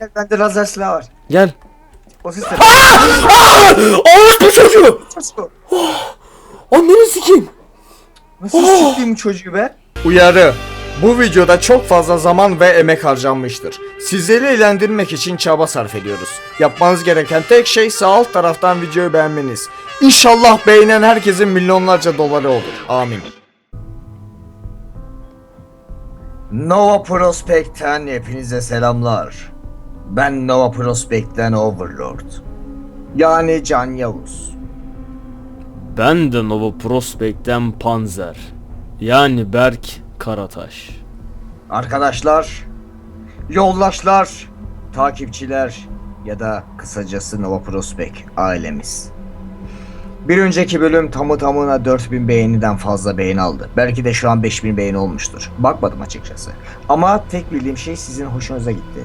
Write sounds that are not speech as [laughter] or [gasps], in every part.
Gel, Bende lazer silah var. Gel. O. Ağır bu çocuğu. Nasıl Anneni sikeyim. Nasıl siktiğim çocuğu be? Uyarı. Bu videoda çok fazla zaman ve emek harcanmıştır. Sizleri eğlendirmek için çaba sarf ediyoruz. Yapmanız gereken tek şey sağ alt taraftan videoyu beğenmeniz. İnşallah beğenen herkesin milyonlarca doları olur. Amin. Nova Prospect'ten hepinize selamlar. Ben Nova Prospect'ten Overlord. Yani Can Yavuz. Ben de Nova Prospect'ten Panzer. Yani Berk Karataş. Arkadaşlar, yoldaşlar, takipçiler ya da kısacası Nova Prospect ailemiz. Bir önceki bölüm tamı tamına 4000 beğeniden fazla beğeni aldı. Belki de şu an 5000 beğeni olmuştur. Bakmadım açıkçası. Ama tek bildiğim şey sizin hoşunuza gitti.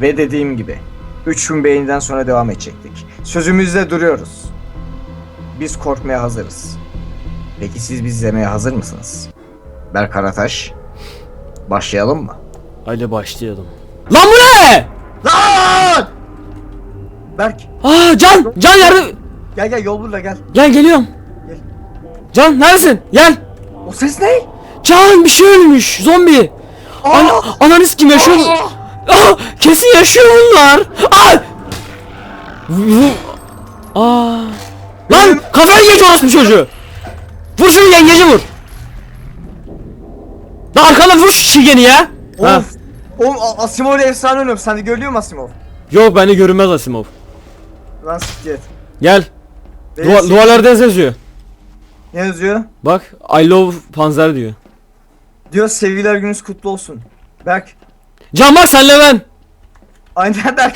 Ve dediğim gibi 3000 beğeniden sonra devam edecektik. Sözümüzde duruyoruz. Biz korkmaya hazırız. Peki siz bizi izlemeye hazır mısınız? Berk Karataş, başlayalım mı? Hadi başlayalım. Lan bu ne? Lan! Berk, Aa Can! Can yardım! gel gel yol burada gel. Gel geliyorum. Gel. Can neredesin? Gel. O ses ne? Can bir şey ölmüş. Zombi. Ana, ananız kim yaşıyor? mu? Aa, kesin yaşıyor bunlar. Vu- Aa! Lan kafayı geç orospu çocuğu. Vur şunu yengeci vur. Lan arkana vur şu çingeni ya. Ha. Of. Oğlum A- Asimov ile efsane oynuyorum. Sen de görüyor musun Asimov? Yok bende görünmez Asimov. Lan siktir. Gel. Beni Duva, sik- duvarlarda yazıyor. Ne yazıyor? Bak I love Panzer diyor. Diyor sevgiler gününüz kutlu olsun. Berk. Can bak senle ben. Aynen hadi [laughs]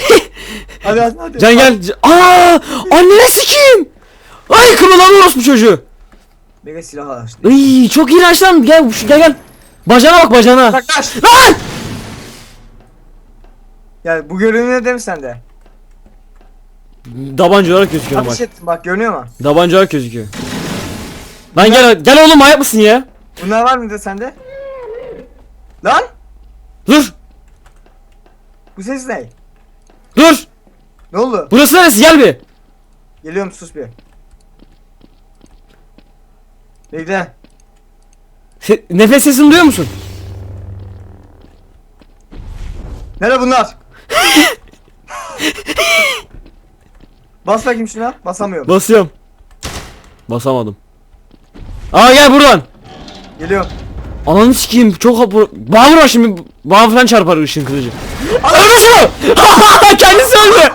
hadi hadi. Can gel. C- Aa! Annene sikeyim. Ay kımıldama orospu çocuğu. Mega silah açtı. Iy, çok iğrenç lan. Gel şu- gel gel. Bacana bak bacana. Lan! Gel bu görünüyor değil mi sende? Tabanca olarak gözüküyor bak. Ateş ettim bak görünüyor mu? Tabanca olarak gözüküyor. Lan gel gel oğlum manyak mısın ya? Bunlar var mıydı sende? Lan! Dur. Bu ses ne? Dur. Ne oldu? Burası neresi? Gel bir. Geliyorum sus bir. Bekle. Se- nefes sesini duyuyor musun? Nere bunlar? [laughs] Bas bakayım şuna. Basamıyorum. Basıyorum. Basamadım. Aa gel buradan. Geliyorum. Ananı sikeyim çok hapur. Bana vurma şimdi. Bana falan çarpar ışın kılıcı. Öldür şunu. [laughs] Kendisi öldü.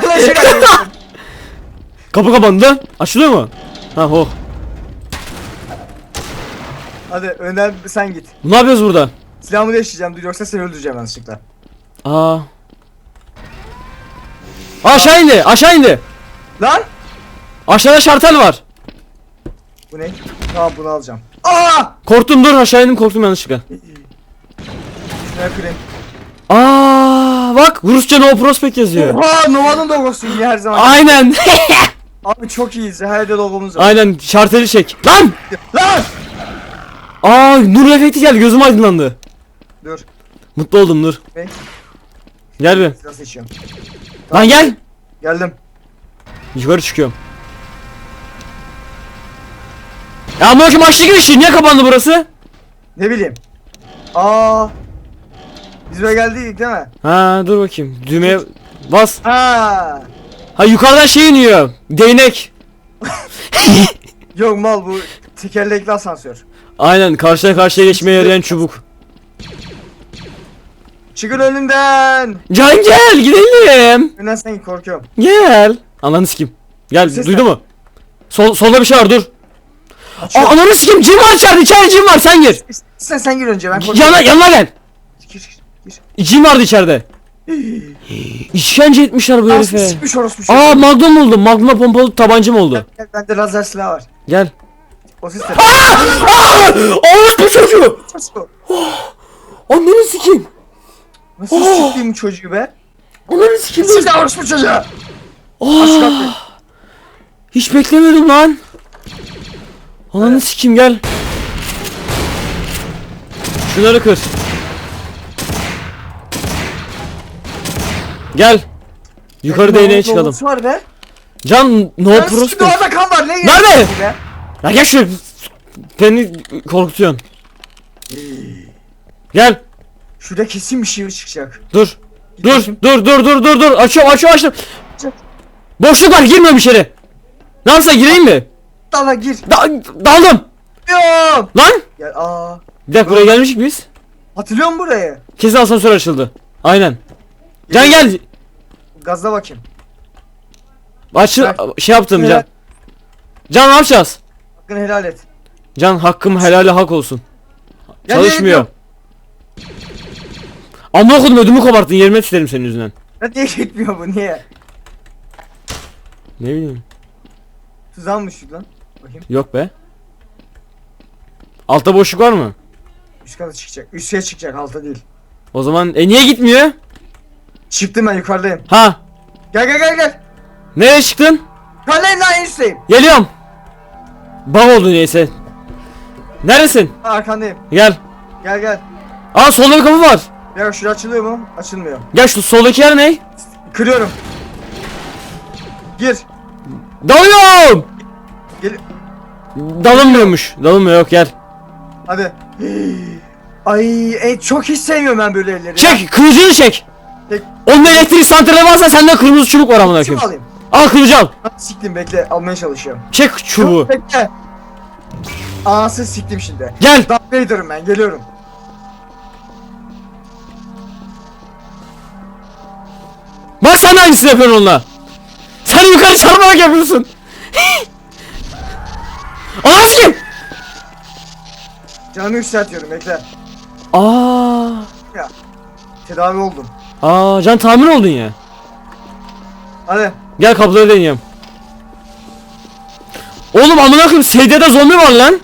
Kılıcı [laughs] kaçırdım. Kapı kapandı. Açılıyor mu? Ha oh. Hadi önden sen git. Ne yapıyoruz burada? Silahımı değiştireceğim dur yoksa seni öldüreceğim yanlışlıkla. Aa. Aşağı indi. Aşağı indi. Lan! Aşağıda şartel var. Bu ne? Tamam bunu alacağım. Aa! Korktum dur aşağı indim korktum yanlışlıkla. Kırayım. Aa bak Rusça No Prospect yazıyor. Oha Nova'nın logosu yine her zaman. Aynen. [laughs] Abi çok iyiyiz. Her yerde logomuz var. Aynen şarteli çek. Lan! Lan! Aa nur efekti geldi gözüm aydınlandı. Dur. Mutlu oldum dur. Ne? Gel bir. Silah seçiyorum. Lan gel. Geldim. Yukarı çıkıyorum. Ya ama ki maçlı girişi niye kapandı burası? Ne bileyim. Aa! Böyle geldik değil mi? Ha dur bakayım düğmeye bas. Ha! Ha yukarıdan şey iniyor. Değnek. [laughs] Yok mal bu tekerlekli asansör. Aynen karşıya karşıya geçmeye yarayan çubuk. Çıkın önümden. Can gel gidelim. Önden sen git, korkuyorum. Gel. Ananı sikim. Gel Ses duydu mu? Sol, solda bir şey var dur. Aa, Açıyorum. ananı sikim cin var içeride içeride cin var sen gir. Sen sen gir önce ben korkuyorum. Yana, yanına gel. Cin vardı içeride. [laughs] İşkence etmişler bu herife. Sikmiş orospu çocuğu. Aa magnum buldum. Magnum'a pompalı tabancam oldu. Gel, Bende lazer silah var. Gel. O. Ağır [gasps] bu çocuğu. Nasıl? Anneni sikeyim. Nasıl Oh! siktiğim çocuğu be? Anneni sikeyim. Siz de orospu çocuğu. Aç Aa, kapıyı. hiç beklemiyordum lan. Ananı sikeyim gel. Şunları kır. Gel. Yukarı değneğe çıkalım. var be. Can no sikim orada kan var. Ne Nerede? Ya gel şuraya. Beni korkutuyorsun. Gel. Şurada kesin bir şey çıkacak. Dur. Dur, dur, dur, dur, dur, dur. Açıyorum, açıyorum, açtım. Boşluk var, girmiyorum içeri. Ne yapsa gireyim mi? Dala gir. Da daldım. Yok. Lan. Gel aa. Bir dakika buraya gelmişik biz. Hatırlıyor musun burayı? Kesin asansör açıldı. Aynen. Can gel. Gazla bakayım. Ver. şey yaptım Helal. Can. Can ne yapacağız? Hakkını helal et. Can hakkım helali hak olsun. Ya Çalışmıyor. Amma okudum ödümü koparttın yerime titrerim senin yüzünden. Ya niye gitmiyor bu niye? Ne bileyim. Tuzağa mı düştük lan? Bakayım. Yok be. Altta boşluk var mı? Üst kata çıkacak. Üste çıkacak alta değil. O zaman e niye gitmiyor? Çıktım ben yukarıdayım. Ha. Gel gel gel gel. Nereye çıktın? Yukarıdayım lan en üstteyim. Geliyorum. Bak oldu neyse. Neredesin? Arkandayım. Gel. Gel gel. Aa solda bir kapı var. Ya şurası açılıyor mu? Açılmıyor. Gel şu soldaki yer ne? Kırıyorum. Gir. Dalıyorum. Gel. Dalınmıyormuş. Dalınmıyor yok gel. Hadi. [gasps] Ay e, çok hiç sevmiyorum ben böyle elleri. Çek kılıcını çek. Çek. Onun elektrik santrali varsa sende kırmızı çubuk var amına Şunu koyayım. alayım. Al kılıcı al. Ha, Siktim bekle almaya çalışıyorum. Çek çubuğu. Bekle. Anasını siktim şimdi. Gel. Darth Vader'ım ben geliyorum. Bak sen de aynısını yapıyorsun onunla. Sen yukarı çarparak yapıyorsun. [gasps] Ananı sikeyim. Canımı yükseltiyorum bekle. Aa. Tedavi oldum. Aa can tamir oldun ya. Hadi. Gel kabloları deneyeyim. Oğlum amına koyayım sedyede zombi var lan.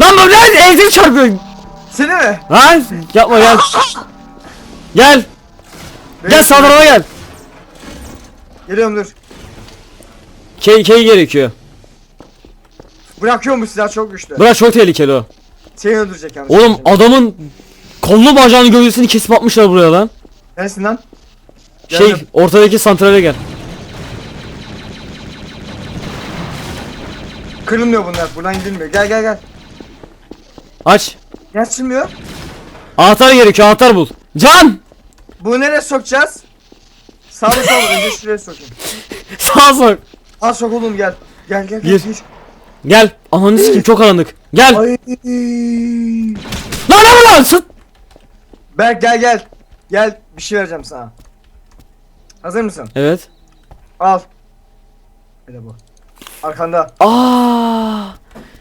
Lan bu ne? Evde çarpıyor. Seni mi? Ha? Yapma gel. Gel. Gel sağ tarafa gel. Geliyorum dur. Key key gerekiyor. Bırakıyorum bu silah çok güçlü. Bırak çok tehlikeli o. Seni öldürecek yalnız. Oğlum adamın kolunu bacağını gövdesini kesip atmışlar buraya lan. Neresin lan? Şey Geldim. ortadaki santrale gel. Kırılmıyor bunlar. Buradan gidilmiyor. Gel gel gel. Aç. Gel açılmıyor. Anahtar gerekiyor anahtar bul. Can! Bunu nereye sokacağız? Sağ ol sağ ol. Önce şuraya sokayım. [laughs] Sağa sok. Al sok oğlum gel. Gel gel gel. Gir. Gel. Ananı sikeyim çok karanlık. Gel. Ay. Lan ne bu lan? Sıt. Berk gel gel. Gel bir şey vereceğim sana. Hazır mısın? Evet. Al. Böyle bu. Arkanda. Aa!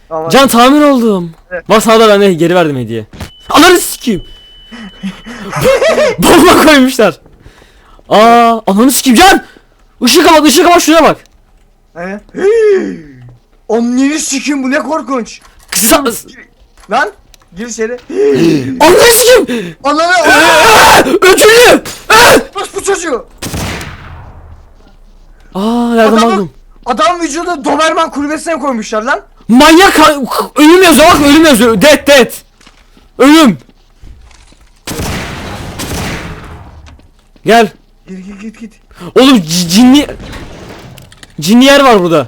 Tamam. Can tamir oldum. Evet. Bak sana da ben de geri verdim hediye. Ananı sikeyim. [laughs] Bomba koymuşlar. Aa, ananı sikeyim Can. Işığı kapat, ışığı kapat şuraya bak. Ne? Anneni sikim bu ne korkunç. Kısa... Lan gir içeri. [gasps] Ananı sikeyim. Ananı Aa, Ötürü. Bas bu çocuğu. Aa, nereden Adamı- aldım? Adam vücudu Doberman kulübesine koymuşlar lan. Manyak ka- ölüm yazıyor bak ölüm yazıyor. Dead dead. Ölüm. Gel. Gir gir git git. Oğlum c- cinli cinli yer var burada.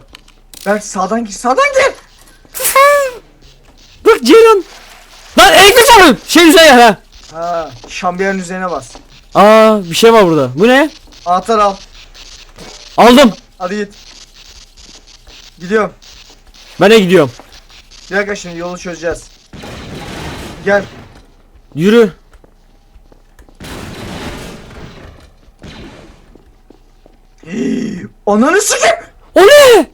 Berk sağdan gir sağdan gir. Bak Ceylan. Lan elektrik sarın. Şey yer ha. Ha şambiyerin üzerine bas. Aa bir şey var burada. Bu ne? Anahtar al. Aldım. Hadi git. Gidiyorum. Ben de gidiyorum. Bir dakika şimdi yolu çözeceğiz. Gel. Yürü. [gasps] Ananı sikim. O ne?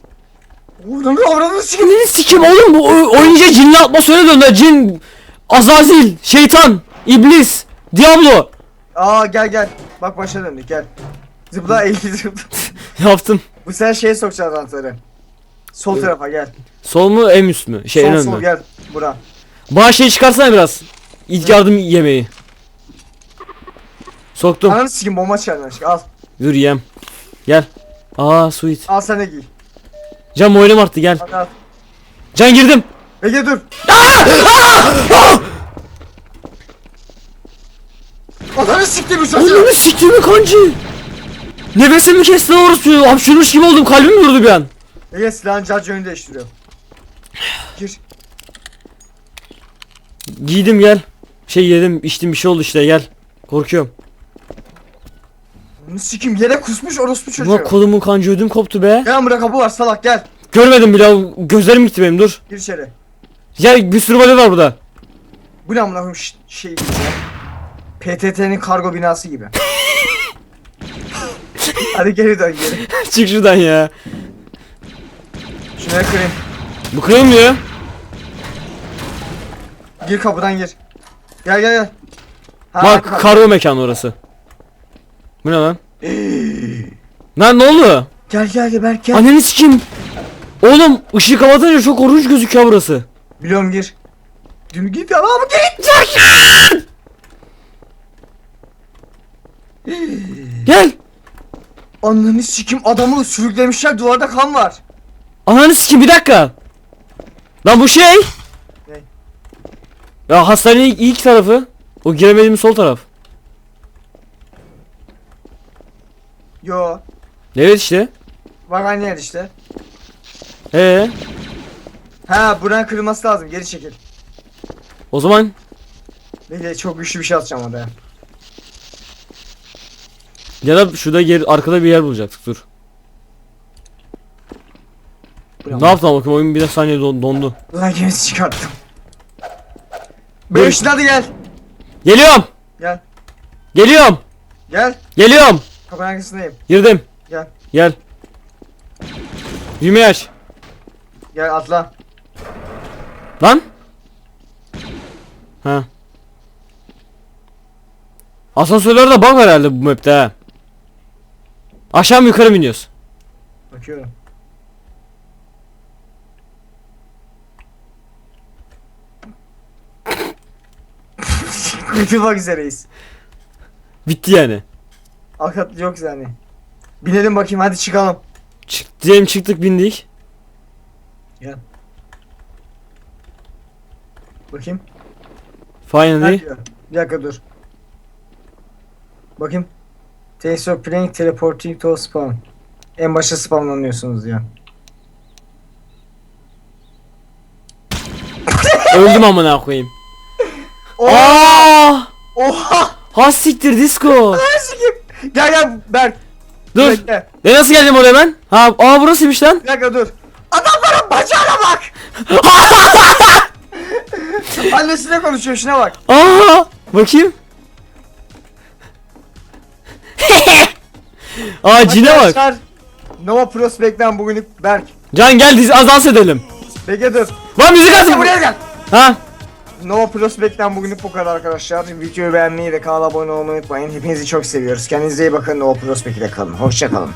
Ananı avradını sikim. Ne sikim oğlum bu o- oyunca cinli atmosfere döndü. Cin, Azazil, şeytan, iblis, Diablo. Aa gel gel. Bak başa döndük gel. Zıpla [laughs] eğil zıpla. Yaptım. Bu sefer şeye sokacağız anahtarı. Sol tarafa gel. Sol mu en üst mü? Şey en sol önde. sol gel. Bura. Bana şey çıkarsana biraz. İlk yardım yemeği. Soktum. Ananı sikim bomba aşkım al. Dur yem. Gel. Aa sweet. Al sen de giy. Can boynum arttı gel. Hadi al. Can girdim. Bekle dur. Ananı siktim çocuğu. Ananı siktiğimi kancı. Nefesimi kesti lan orospu. Hapşırmış gibi oldum. Kalbim durdu bir an. Ege silahın charge yönünü değiştiriyor. Gir. Giydim gel. Şey yedim içtim bir şey oldu işte gel. Korkuyorum. Bunu sikim yere kusmuş orospu çocuğu. Ulan kolumun kancı ödüm koptu be. Gel burada kapı var salak gel. Görmedim bile gözlerim gitti benim dur. Gir içeri. Gel bir sürü bale var burada. Bu ne amına koyayım ş- şey gibi ya. PTT'nin kargo binası gibi. [laughs] Hadi geri dön geri. Çık şuradan ya. Şuraya kırayım. Bu kırılmıyor. Gir kapıdan gir. Gel gel gel. Ha, Bak kar- kargo mekanı orası. Bu ne lan? [gasps] lan ne oldu? Gel gel gel Berk gel. Anneni sikim. Oğlum ışığı kapatınca çok korkunç gözüküyor burası. Biliyorum gir. Dün git ama git. Gel. Ananı sikim adamı sürüklemişler duvarda kan var. Ananı sikim bir dakika. Lan bu şey. Ne? Ya hastanenin ilk, ilk tarafı. O giremediğimiz sol taraf. Yo. Evet işte. Bak aynı yer işte. Ee, Ha buranın kırılması lazım geri çekil. o zaman Bekle çok güçlü bir şey atacağım oraya. ya da şurada geri arkada bir yer bulacaktık dur. Ne yaptın bakayım oyun bir saniye don- dondu. Ulan gemisi çıkarttım. Beşin hadi gel. Geliyorum. Gel. Geliyorum. Gel. Geliyorum. Kapının arkasındayım. Girdim. Gel. Gel. Düğmeyi aç. Gel atla. Lan. Ha. Asansörlerde bug var herhalde bu map'te ha. Aşağı mı yukarı mı iniyoruz? Bakıyorum. [laughs] Kurtulmak üzereyiz. Bitti yani. Akat yok yani. Binelim bakayım hadi çıkalım. Çık, diyelim çıktık bindik. Bakayım. Finally. Ne diyor? Bir dakika dur. Bakayım. Thanks for playing teleporting to spawn. En başta spawnlanıyorsunuz ya. [laughs] Öldüm amına koyayım. Oha! Aa! Oha! Ha siktir disco. Gel gel Berk. Dur. Bekle. E nasıl geldim oraya ben? Ha, aa burasıymış lan. Bir dakika dur. Adamların bacağına bak. [laughs] Annesiyle konuşuyor şuna bak. Aa! Bakayım. [laughs] Aa cine bak. Arkadaşlar, Nova Prospect'ten bugünlük Berk. Can gel dizi az dans edelim. Bekle dur. Lan müzik Sen buraya gel. Ha? Nova Prospect'ten bugünlük bu kadar arkadaşlar. Videoyu beğenmeyi ve kanala abone olmayı unutmayın. Hepinizi çok seviyoruz. Kendinize iyi bakın. Nova Prospect ile kalın. Hoşça kalın.